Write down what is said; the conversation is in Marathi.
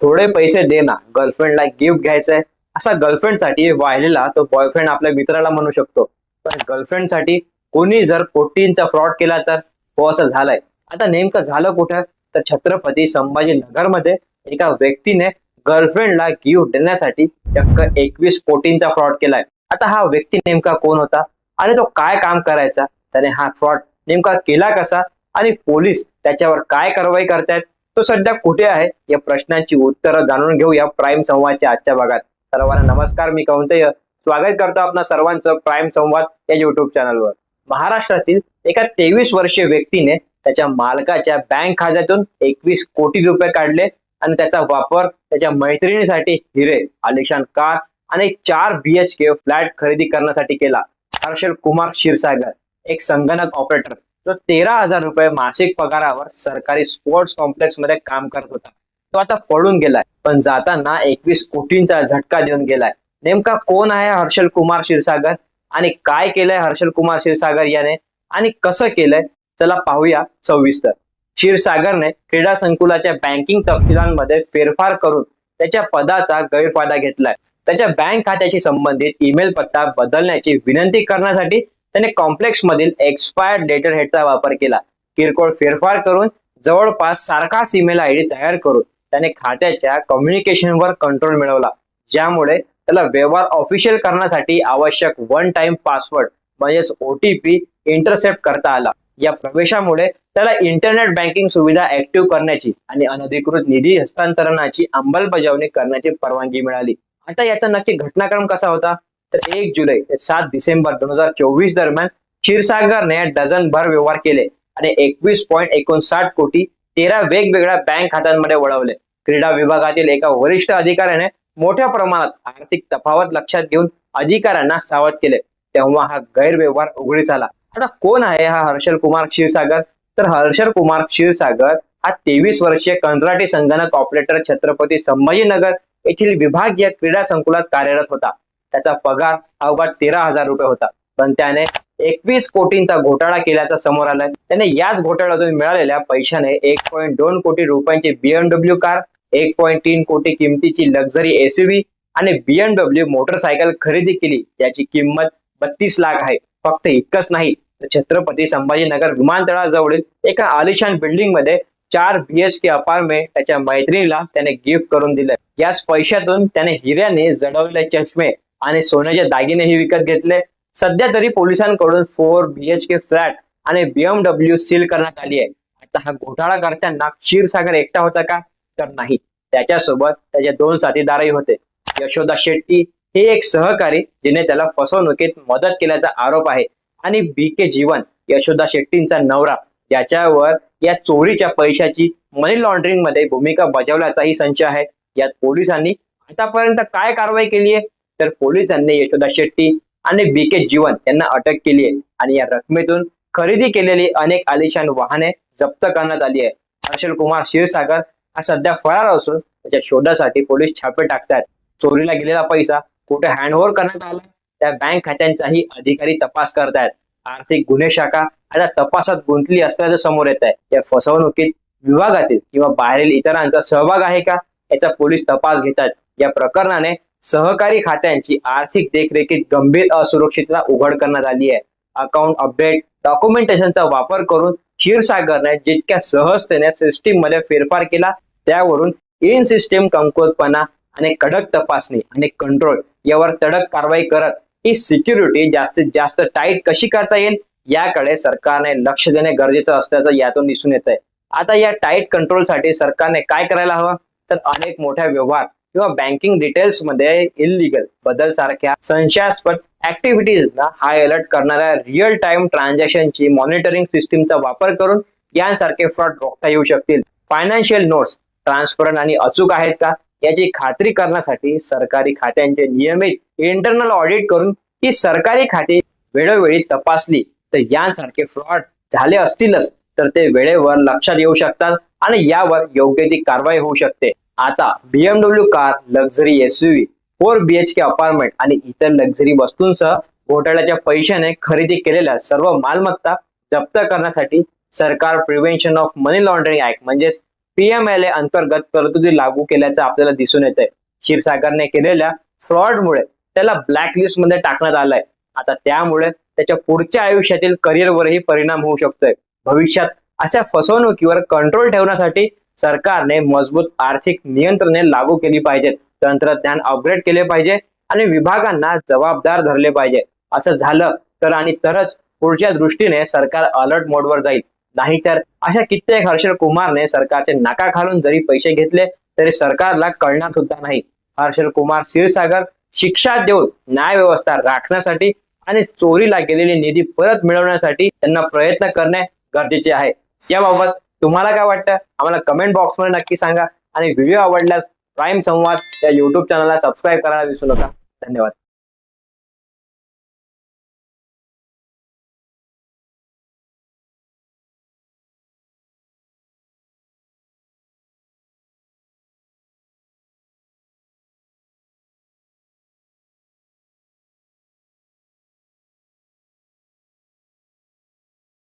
थोडे पैसे दे ना. गर्लफ्रेंडला गिफ्ट घ्यायचंय. असा गर्लफ्रेंडसाठी वाहिलेला तो बॉयफ्रेंड आपल्या मित्राला म्हणू शकतो. पण गर्लफ्रेंडसाठी कोणी जर कोटींचा फ्रॉड केला तर हो असं झालंय. आता नेमकं झालं कुठं? तर छत्रपती संभाजीनगरमध्ये एका व्यक्तीने गर्लफ्रेंडला गिफ्ट देण्यासाठी चक्क एकवीस कोटींचा फ्रॉड केलाय. आता हा व्यक्ती नेमका कोण होता? आणि तो काय काम करायचा? त्याने हा फ्रॉड नेमका केला कसा? आणि पोलीस त्याच्यावर काय कारवाई करतायत? तो सध्या कुठे आहे? या प्रश्नांची उत्तरं जाणून घेऊ या प्राईम संवादच्या आजच्या भागात. सर्वांना नमस्कार मी कौंतय. स्वागत करतो आपणा सर्वांचं प्राईम संवाद या युट्यूब चॅनलवर महाराष्ट्रातील एका तेवीस वर्षीय व्यक्तीने त्याच्या मालकाच्या बँक खात्यातून एकवीस कोटी रुपये काढले आणि त्याचा वापर त्याच्या मैत्रिणीसाठी हिरे आलिशान कार आणि चार बीएचके फ्लॅट खरेदी करण्यासाठी केला. हर्षल कुमार क्षीरसागर एक संगणक ऑपरेटर तो तेरा हजार रुपये मासिक पगारावर सरकारी स्पोर्ट्स कॉम्प्लेक्समध्ये काम करत होता. तो आता पळून गेलाय पण जाताना एकवीस कोटींचा झटका देऊन गेलाय. नेमका कोण आहे हर्षल कुमार क्षीरसागर? आणि काय केलंय हर्षल कुमार क्षीरसागर याने? आणि कसं केलंय? चला पाहूया सविस्तर. क्षीरसागरने क्रीडा संकुलाच्या बँकिंग तपशिलांमध्ये फेरफार करून त्याच्या पदाचा गैरफायदा घेतलाय. त्याच्या बँक खात्याशी संबंधित ईमेल पत्ता बदलण्याची विनंती करण्यासाठी त्याने कॉम्प्लेक्स मधील एक्सपायर्ड डेटर हेडचा वापर केला. किरकोळ फेरफार करून जवळपास सारखाच ईमेल आय डी तयार करून त्याने खात्याच्या कम्युनिकेशनवर कंट्रोल मिळवला. ज्यामुळे त्याला व्यवहार ऑफिशियल करण्यासाठी आवश्यक वन टाइम पासवर्ड म्हणजेच ओटीपी इंटरसेप्ट करता आला. या प्रवेशामुळे त्याला इंटरनेट बँकिंग सुविधा ऍक्टिव्ह करण्याची आणि अनधिकृत निधी हस्तांतरणाची अंमलबजावणी करण्याची परवानगी मिळाली. आता याचा नक्की घटनाक्रम कसा होता? तर एक जुलै ते सात डिसेंबर दोन हजार चोवीस दरम्यान क्षीरसागरने डझन भर व्यवहार केले आणि एकवीस पॉईंट एकोणसाठ कोटी तेरा वेगवेगळ्या बँक खात्यांमध्ये वळवले. क्रीडा विभागातील एका वरिष्ठ अधिकाऱ्याने मोठ्या प्रमाणात आर्थिक तफावत लक्षात घेऊन अधिकाऱ्यांना सावध केले. तेव्हा हा गैरव्यवहार उघडीस आला. आता कोण आहे हा हर्षल कुमार क्षीरसागर? तर हर्षल कुमार क्षीरसागर हा तेवीस वर्षीय कंत्राटी संगणक ऑपरेटर छत्रपती संभाजीनगर येथील विभागीय क्रीडा संकुलात कार्यरत होता. त्याचा पगार अवघा तेरा हजार रुपये होता. पण त्याने एकवीस कोटींचा घोटाळा केल्याचं समोर आलाय. त्याने याच घोटाळ्यातून मिळालेल्या पैशाने एक पॉईंट दोन कोटी रुपयांची बीएमडब्ल्यू कार एक पॉईंट तीन कोटी किमतीची लक्झरी एसयूव्ही आणि बीएमडब्ल्यू मोटरसायकल खरेदी केली. ज्याची किंमत बत्तीस लाख आहे. फक्त इतकंच नाही तर छत्रपती संभाजीनगर विमानतळाजवळील एका आलिशान बिल्डिंगमध्ये चार बीएचके अपार्टमेंट त्याच्या मैत्रिणीला त्याने गिफ्ट करून दिलं. याच पैशातून त्याने हिऱ्याने जडवलेले चष्मे आणि सोन्याचे दागिनेही विकत घेतले. सध्या तरी पोलिसांकडून फोर बीएचके फ्लॅट आणि बीएमडब्ल्यू सील करण्यात आली आहे. आता हा घोटाळा करताना क्षीरसागर एकटा होता का? तर नाही. त्याच्यासोबत त्याचे दोन साथीदारही होते. यशोदा शेट्टी हे एक सहकारी जिने त्याला फसवणुकीत मदत केल्याचा आरोप आहे. आणि बी के जीवन यशोदा शेट्टींचा नवरा याच्यावर या चोरीच्या पैशाची मनी लॉन्ड्रिंगमध्ये भूमिका बजावल्याचाही संच आहे. यात पोलिसांनी आतापर्यंत काय कारवाई केली आहे? तर पोलिसांनी यशोदा शेट्टी आणि बी के जीवन यांना अटक केली आहे. आणि या रकमेतून खरेदी केलेली अनेक आलिशान वाहने जप्त करण्यात आली आहे. हर्षल कुमार क्षीरसागर हा सध्या फरार असून त्याच्या शोधासाठी पोलीस छापे टाकतात चोरीला गेलेला पैसा कुठे हँडओव्हर करण्यात आला? त्या बँक खात्यांचाही अधिकारी तपास करतायत. आर्थिक गुन्हे शाखा आता तपासात गुंतली असल्याचं समोर येत आहे या फसवणुकीत विभागातील किंवा बाहेरील इतरांचा सहभाग आहे का? याचा पोलीस तपास घेतात या प्रकरणाने सहकारी खात्यांची आर्थिक देखरेखीत गंभीर असुरक्षितता उघड करण्यात आली आहे. अकाउंट अपडेट डॉक्युमेंटेशनचा वापर करून क्षीरसागरने जितक्या सहजतेने सिस्टीममध्ये फेरफार केला त्यावरून इन सिस्टीम कमकुवतपणा आणि कडक तपासणी आणि कंट्रोल यावर तडक कारवाई करत ही सिक्युरिटी जास्तीत जास्त टाईट कशी करता येईल याकडे सरकारने लक्ष देणे गरजेचं असल्याचं यातून दिसून येत आहे आता या टाईट कंट्रोलसाठी सरकारने काय करायला हवं? तर अनेक मोठ्या व्यवहार किंवा बँकिंग डिटेल्समध्ये इलिगल बदल सारख्या संशयास्पद ऍक्टिव्हिटीजना हाय अलर्ट करणाऱ्या रिअल टाइम ट्रान्झॅक्शनची मॉनिटरिंग सिस्टीमचा वापर करून यांसारखे फ्रॉड रोखता येऊ शकतील. फायनान्शियल नोट्स ट्रान्सपरंट आणि अचूक आहेत का? याची खात्री करण्यासाठी सरकारी खात्यांचे नियमित इंटरनल ऑडिट करून ही सरकारी खाती वेळोवेळी तपासली. तर यांसारखे फ्रॉड झाले असतीलच तर ते वेळेवर लक्षात येऊ शकतात आणि यावर योग्य ती कारवाई होऊ शकते. आता BMW car luxury SUV four BHK apartment आणि इतर लक्झरी वस्तूंसह घोटाळ्याच्या पैशाने खरेदी केलेल्या सर्व मालमत्ता जप्त करण्यासाठी सरकार prevention of money laundering act म्हणजेच पीएमएलए अंतर्गत तरतुदी लागू केल्याचं आपल्याला दिसून येत आहे क्षीरसागरने केलेल्या फ्रॉडमुळे त्याला ब्लॅकलिस्टमध्ये टाकण्यात आलंय. आता त्यामुळे त्याच्या पुढच्या आयुष्यातील करिअरवरही परिणाम होऊ शकतोय. भविष्यात अशा फसवणुकीवर कंट्रोल ठेवण्यासाठी सरकारने मजबूत आर्थिक नियंत्रणे लागू केली पाहिजेत. तंत्रज्ञान अपग्रेड केले पाहिजे आणि विभागांना जबाबदार धरले पाहिजे. असं झालं तर आणि तरच पुढच्या दृष्टीने सरकार अलर्ट मोडवर जाईल. नाहीतर अशा कित्येक हर्षल कुमारने सरकारचे नाका घालून जरी पैसे घेतले तरी सरकारला कळणार सुद्धा नाही. हर्षल कुमार क्षीरसागर शिक्षा देऊन न्याय व्यवस्था राखण्यासाठी आणि चोरीला गेलेली निधी परत मिळवण्यासाठी त्यांना प्रयत्न करणे गरजेचे आहे. याबाबत तुम्हाला काय वाटतं? आम्हाला कमेंट बॉक्समध्ये नक्की सांगा. आणि व्हिडिओ आवडल्यास प्राईम संवाद या युट्यूब चॅनलला सबस्क्राईब करायला विसरू नका. धन्यवाद.